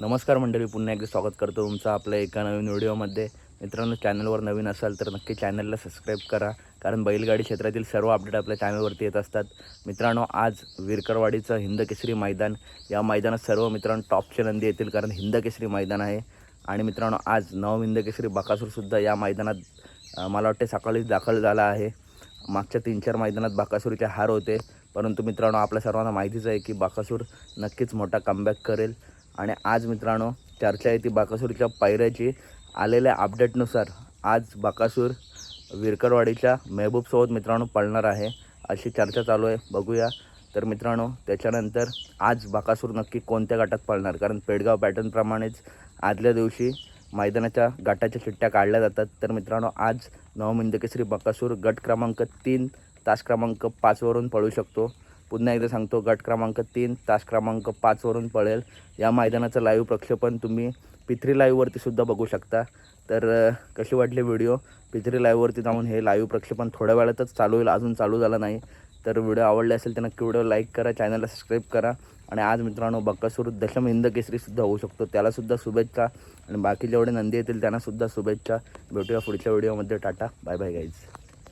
नमस्कार मंडळी पुन्हा एकदा स्वागत करतो तुमचं आपल्या एका नवीन व्हिडिओमध्ये. मित्रांनो चॅनलवर नवीन असाल तर नक्की चॅनलला सबस्क्राईब करा कारण बैलगाडी क्षेत्रातील सर्व अपडेट आपल्या चॅनलवरती येत असतात. मित्रांनो आज विरकरवाडीचं हिंदकेसरी मैदान. या मैदानात सर्व मित्रांनो टॉपचे नंदी येतील कारण हिंदकेसरी मैदान आहे. आणि मित्रांनो आज नव हिंदकेसरी बकासूरसुद्धा या मैदानात मला वाटते सकाळीच दाखल झाला आहे. मागच्या तीन चार मैदानात बाकासूरचे हार होते. परंतु मित्रांनो आपल्या सर्वांना माहितीच आहे की बाकासूर नक्कीच मोठा कमबॅक करेल. आणि आज मित्रांनो चर्चा आहे ती बाकासूरच्या पायऱ्याची. आलेल्या अपडेटनुसार आज बाकासूर विरकरवाडीच्या मेहबूबसोबत मित्रांनो पळणार आहे. अशी चर्चा चालू आहे. बघूया. तर मित्रांनो त्याच्यानंतर आज बाकासूर नक्की कोणत्या गटात पळणार? कारण पेडगाव पॅटर्नप्रमाणेच आदल्या दिवशी मैदानाच्या गटाच्या चिट्ट्या काढल्या जातात. तर मित्रांनो आज नवमिंदकेसरी बकासूर गट क्रमांक तीन तास क्रमांक पाचवरून पळू शकतो. पुन्हा एकदा सांगतो गट क्रमांक तीन तास क्रमांक पाचवरून पळेल. या मैदानाचं लाईव्ह प्रक्षेपण तुम्ही पिथरी लाईव्हवरती सुद्धा बघू शकता. तर कसे कशी वाटली व्हिडिओ पिथरी लाईव्हवरती जाऊन हे लाईव्ह प्रक्षेपण थोड्या वेळातच चालू होईल अजून चालू झालं नाही. तर व्हिडिओ आवडले असेल तर नक्की व्हिडिओ लाईक करा चॅनलला सबस्क्राईब करा. आणि आज मित्रांनो बक्कासूर दशम हिंद केसरीसुद्धा होऊ शकतो. त्यालासुद्धा शुभेच्छा. आणि बाकी जेवढे नंदी येतील त्यांनासुद्धा शुभेच्छा. भेटूया पुढच्या व्हिडिओमध्ये टाटा. Bye bye guys